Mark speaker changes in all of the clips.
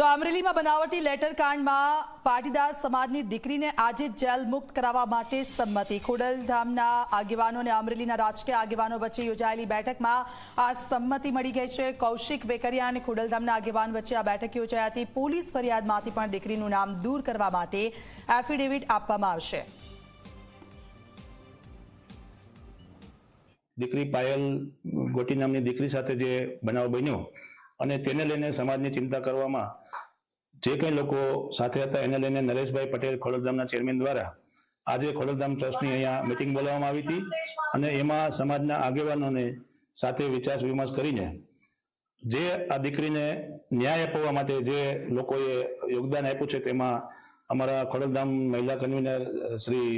Speaker 1: તો અમરેલીમાં બનાવટી લેટર કાંડમાં પાટીદાર સમાજની દીકરીને આજે જેલ મુક્ત કરાવવા માટે સંમતિ. ખોડલધામના આગેવાનો અને અમરેલીના રાજકીય આગેવાનો વચ્ચે યોજાયેલી બેઠકમાં આ સંમતિ મળી ગઈ છે. કૌશિક વેકરિયા અને ખોડલધામના આગેવાન વચ્ચે આ બેઠક યોજાઈ હતી. પોલીસ ફરિયાદમાંથી પણ દીકરીનું નામ દૂર કરવા માટે એફિડેવિટ આપવામાં આવશે.
Speaker 2: દીકરી પાયલ ગોટી નામની દીકરી સાથે જે બનાવ બન્યો અને તેને લઈને સમાજની ચિંતા કરવામાં જે કંઈ લોકો સાથે હતા, એને લઈને નરેશભાઈ પટેલ ખોડલધામના ચેરમેન દ્વારા આજે ખોડલધામ ટ્રસ્ટની અહીંયા મિટિંગ બોલાવવામાં આવી હતી અને એમાં સમાજના આગેવાનોને સાથે વિચાર વિમર્શ કરીને જે આ દીકરીને ન્યાય અપાવવા માટે જે લોકોએ યોગદાન આપ્યું છે, તેમાં અમારા ખોડલધામ મહિલા કન્વીનર શ્રી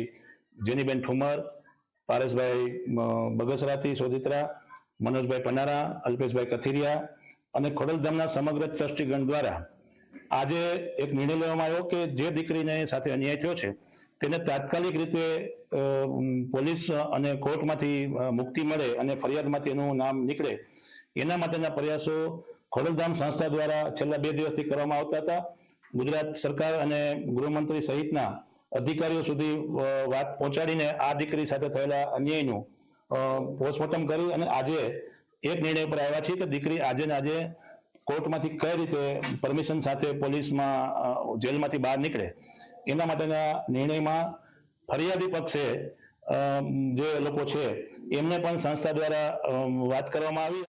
Speaker 2: જેનીબેન ઠુમર, પારેશભાઈ બગસરાથી સોદિત્રા મનોજભાઈ પનારા, અલ્પેશભાઈ કથિરિયા અને ખોડલધામના સમગ્ર ટ્રસ્ટીગણ દ્વારા આજે એક નિર્ણય લેવામાં આવ્યો કે જે દીકરીને સાથે અન્યાય થયો છે, તેને તાત્કાલિક રીતે પોલીસ અને કોર્ટમાંથી મુક્તિ મળે અને ફરિયાદમાંથી એનું નામ નીકળે, એના માટેના પ્રયાસો ખોડલધામ સંસ્થા દ્વારા છેલ્લા બે દિવસથી કરવામાં આવતા હતા. ગુજરાત સરકાર અને ગૃહમંત્રી સહિતના અધિકારીઓ સુધી વાત પહોંચાડીને આ દીકરી સાથે થયેલા અન્યાયનું પોસ્ટમોર્ટમ કરી અને આજે એક નિર્ણય પર આવ્યા છે કે દીકરી આજે ને આજે કોર્ટમાંથી કઈ રીતે પરમિશન સાથે પોલીસમાં જેલમાંથી બહાર નીકળે, એના માટેના નિર્ણયમાં ફરિયાદી પક્ષે જે લોકો છે, એમને પણ સંસ્થા દ્વારા વાત કરવામાં આવી.